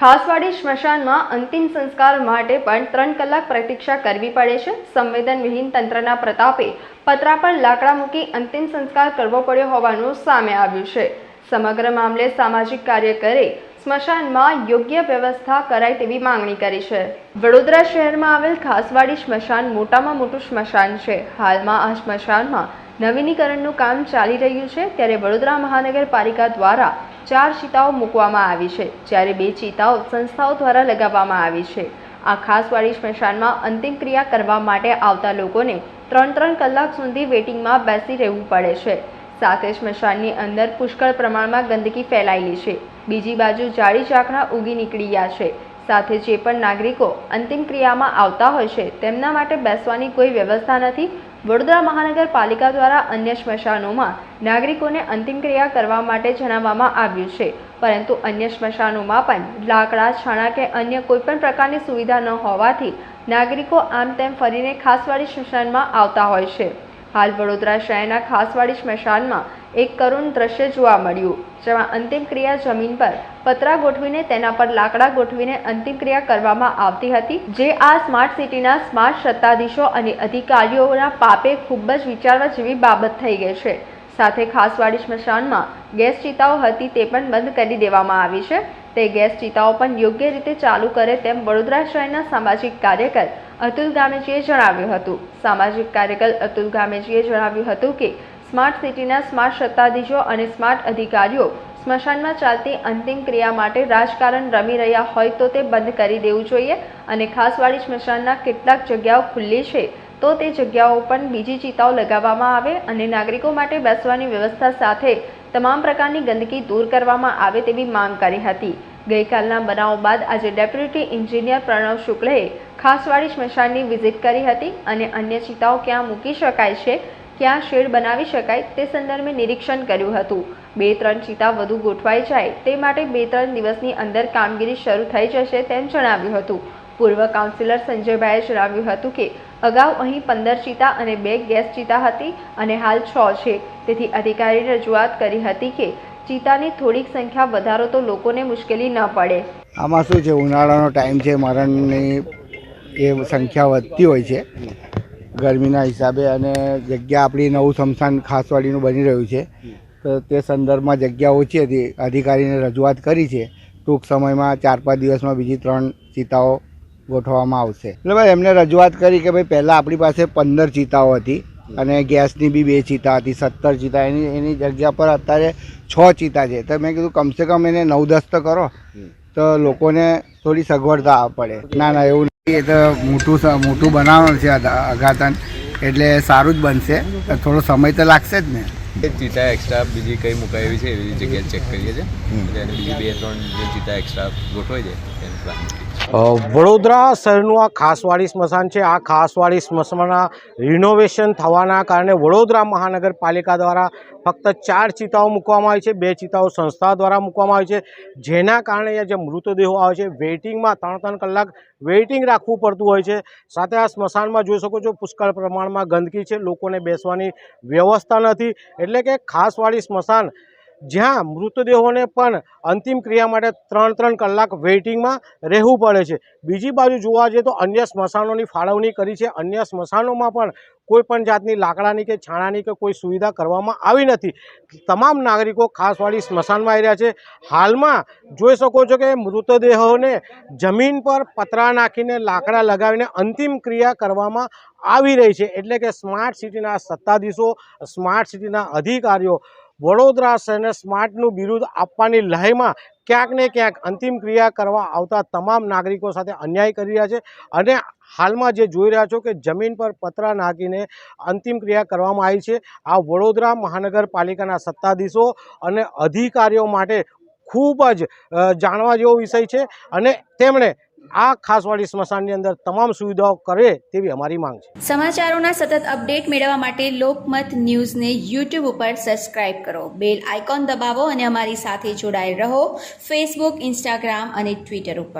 ખાસવાડી સ્મશાનમાં અંતિમ સંસ્કાર માટે પણ ત્રણ કલાક પ્રતીક્ષા કરવી પડે છે. સંવેદનવિહીન તંત્રના પ્રતાપે પતરા પર લાકડા મૂકી અંતિમ સંસ્કાર કરવો પડ્યો હોવાનું સામે આવ્યું છે. સમગ્ર મામલે સામાજિક કાર્યકરે સ્મશાનમાં યોગ્ય વ્યવસ્થા કરાય તેવી માંગણી કરી છે. વડોદરા શહેરમાં આવેલ ખાસવાડી સ્મશાન મોટામાં મોટું સ્મશાન છે. હાલમાં આ સ્મશાનમાં નવીનીકરણનું કામ ચાલી રહ્યું છે ત્યારે વડોદરા મહાનગરપાલિકા દ્વારા ચાર ચિતાઓ મૂકવામાં આવી છે, જ્યારે બે ચિતાઓ સંસ્થાઓ દ્વારા લગાવવામાં આવી છે. આ ખાસવાડી સ્મશાનમાં અંતિમ ક્રિયા કરવા માટે આવતા લોકોને ત્રણ ત્રણ કલાક સુધી વેટિંગમાં બેસી રહેવું પડે છે. સાથે સ્મશાનની અંદર પુષ્કળ પ્રમાણમાં ગંદકી ફેલાયેલી છે. બીજી બાજુ જાડી ઝાકડા ઉગી નીકળ્યા છે. સાથે જે પણ નાગરિકો અંતિમ ક્રિયામાં આવતા હોય છે, તેમના માટે બેસવાની કોઈ વ્યવસ્થા નથી વડોદરા મહાનગરપાલિકા દ્વારા અન્ય સ્મશાનોમાં નાગરિકોને અંતિમ ક્રિયા કરવા માટે જણાવવામાં આવ્યું છે. પરંતુ અન્ય સ્મશાનોમાં પણ લાકડા, છાણા કે અન્ય કોઈપણ પ્રકારની સુવિધા ન હોવાથી નાગરિકો આમ તેમ ફરીને ખાસવાડી સ્મશાનમાં આવતા હોય છે. હાલ વડોદરા શહેરના ખાસવાડી સ્મશાનમાં એક કરુણ દ્રશ્ય જોવા મળ્યું, જેમાં અંતિમ ક્રિયા જમીન પર પતરા ગોઠવીને તેના પર લાકડા ગોઠવીને અંતિમ ક્રિયા કરવામાં આવતી હતી, જે આ સ્માર્ટ સિટીના સ્માર્ટ સત્તાધીશો અને અધિકારીઓના પાપે ખૂબ જ વિચારવા જેવી બાબત થઈ ગઈ છે. સાથે ખાસવાડી સ્મશાનમાં ગેસ ચિતાઓ હતી તે પણ બંધ કરી દેવામાં આવી છે. તે ગેસ ચિતાઓ પણ યોગ્ય રીતે ચાલુ કરે તેમ વડોદરા શહેરના સામાજિક કાર્યકર અતુલ ગામેજીએ જણાવ્યું હતું. સામાજિક કાર્યકર અતુલ ગામેજીએ જણાવ્યું હતું કે, સ્માર્ટ સિટીના સ્માર્ટ સત્તાધીશો અને સ્માર્ટ અધિકારીઓ સ્મશાનમાં ચાલતી અંતિમ ક્રિયા માટે રાજકારણ રમી રહ્યા હોય તો તે બંધ કરી દેવું જોઈએ અને ખાસવાડી સ્મશાનના કેટલાક જગ્યાઓ ખુલ્લી છે તો તે જગ્યાઓ પણ બીજી ચિતાઓ લગાવવામાં આવે અને નાગરિકો માટે બેસવાની વ્યવસ્થા સાથે તમામ પ્રકારની ગંદકી દૂર કરવામાં આવે તેવી માંગ કરી હતી. ગઈકાલના બનાવ બાદ આજે ડેપ્યુટી એન્જિનિયર પ્રણવ શુક્લએ ખાસવાડી સ્મશાનની વિઝિટ કરી હતી અને અન્ય ચિતાઓ ક્યાં મૂકી શકાય છે, ક્યાં શેડ બનાવી શકાય તે સંદર્ભે નિરીક્ષણ કર્યું હતું. બે ત્રણ ચિતા વધુ ગોઠવાઈ જાય તે માટે બે ત્રણ દિવસની અંદર કામગીરી શરૂ થઈ જશે તેમ જણાવ્યું હતું. પૂર્વ કાઉન્સિલર સંજયભાઈએ જણાવ્યું હતું કે, અગાઉ અહીં પંદર ચિતા અને બે ગેસ ચિતા હતી અને હાલ છ છે. તેથી અધિકારીએ રજૂઆત કરી હતી કે ચિતાની થોડીક સંખ્યા વધારો તો લોકોને મુશ્કેલી ન પડે. આમાં શું છે, ઉનાળાનો ટાઈમ છે, મરણની એ સંખ્યા વધતી હોય છે. ગરમીના હિસાબે અને જગ્યા આપણી નવું સ્મશાન ખાસવાડીનું બની રહ્યું છે. તો તે સંદર્ભમાં જગ્યા ઓછી હતી, અધિકારીને રજૂઆત કરી છે. ટૂંક સમયમાં ચાર પાંચ દિવસમાં બીજી ત્રણ ચિતાઓ ગોઠવવામાં આવશે. એટલે ભાઈ, એમને રજૂઆત કરી કે ભાઈ, પહેલાં આપણી પાસે પંદર ચિતાઓ હતી. અને ગેસની બી બે ચિતા હતી સત્તર ચિતા એની એની જગ્યા પર અત્યારે છ ચિતા છે. તો મેં કીધું કમસે કમ એને નવ દસ તો કરો. તો લોકોને થોડી સગવડતા પડે. ના ના એવું નથી. એ તો મોટું મોટું બનાવવાનું છે અઘાતન. એટલે સારું જ બનશે. થોડો સમય તો લાગશે જ ને. ચીતા એક્સ્ટ્રા બીજી કઈ મુકાય એવી છે? એવી જગ્યાએ ચેક કરીએ છીએ બીજી બે ત્રણ જે ચિતા એક્સ્ટ્રા ગોઠવાઈ જાય એનું પ્લાન વડોદરા શહેરનું આ ખાસવાડી સ્મશાન છે. આ ખાસવાડી સ્મશાનના રિનોવેશન થવાના કારણે વડોદરા મહાનગરપાલિકા દ્વારા ફક્ત ચાર ચિતાઓ મૂકવામાં આવી છે. બે ચિતાઓ સંસ્થા દ્વારા મૂકવામાં આવી છે. જેના કારણે જે મૃતદેહો આવે છે, વેઇટિંગમાં ત્રણ ત્રણ કલાક વેઇટિંગ રાખવું પડતું હોય છે. સાથે આ સ્મશાનમાં જોઈ શકો છો, પુષ્કળ પ્રમાણમાં ગંદકી છે. લોકોને બેસવાની વ્યવસ્થા નથી. એટલે કે ખાસવાડી સ્મશાન જ્યાં મૃતદેહોને પણ અંતિમ ક્રિયા માટે ત્રણ ત્રણ કલાક વેઇટિંગમાં રહેવું પડે છે. બીજી બાજુ જોવા જઈએ તો અન્ય સ્મશાનોની ફાળવણી કરી છે. અન્ય સ્મશાનોમાં પણ કોઈ પણ જાતની લાકડાની કે છાણાની કે કોઈ સુવિધા કરવામાં આવી નથી. તમામ નાગરિકો ખાસવાળી સ્મશાનમાં આવી રહ્યા છે. હાલમાં જોઈ શકો છો કે મૃતદેહોને જમીન પર પતરા નાખીને લાકડા લગાવીને અંતિમ ક્રિયા કરવામાં આવી રહી છે. એટલે કે સ્માર્ટ સિટીના સત્તાધીશો, સ્માર્ટ સિટીના અધિકારીઓ વડોદરા શહેરને સ્માર્ટનું બિરુદ આપવાની લહેમાં ક્યાંક ને ક્યાંક અંતિમ ક્રિયા કરવા આવતા તમામ નાગરિકો સાથે અન્યાય કરી રહ્યા છે અને હાલમાં જે જોઈ રહ્યા છો કે જમીન પર પતરા નાખીને અંતિમ ક્રિયા કરવામાં આવી છે. આ વડોદરા મહાનગરપાલિકાના સત્તાધીશો અને અધિકારીઓ માટે ખૂબ જ જાણવા જેવો વિષય છે અને તેમણે આ ખાસવાડી સ્મશાનની અંદર તમામ સુવિધાઓ કરે તેવી અમારી માંગ છે. સમાચારોના સતત અપડેટ મેળવવા માટે લોકમત ન્યૂઝને યુટ્યુબ ઉપર સબસ્ક્રાઇબ કરો. બેલ આઇકોન દબાવો અને અમારી સાથે જોડાયેલ રહો ફેસબુક, ઇન્સ્ટાગ્રામ અને ટ્વિટર ઉપર.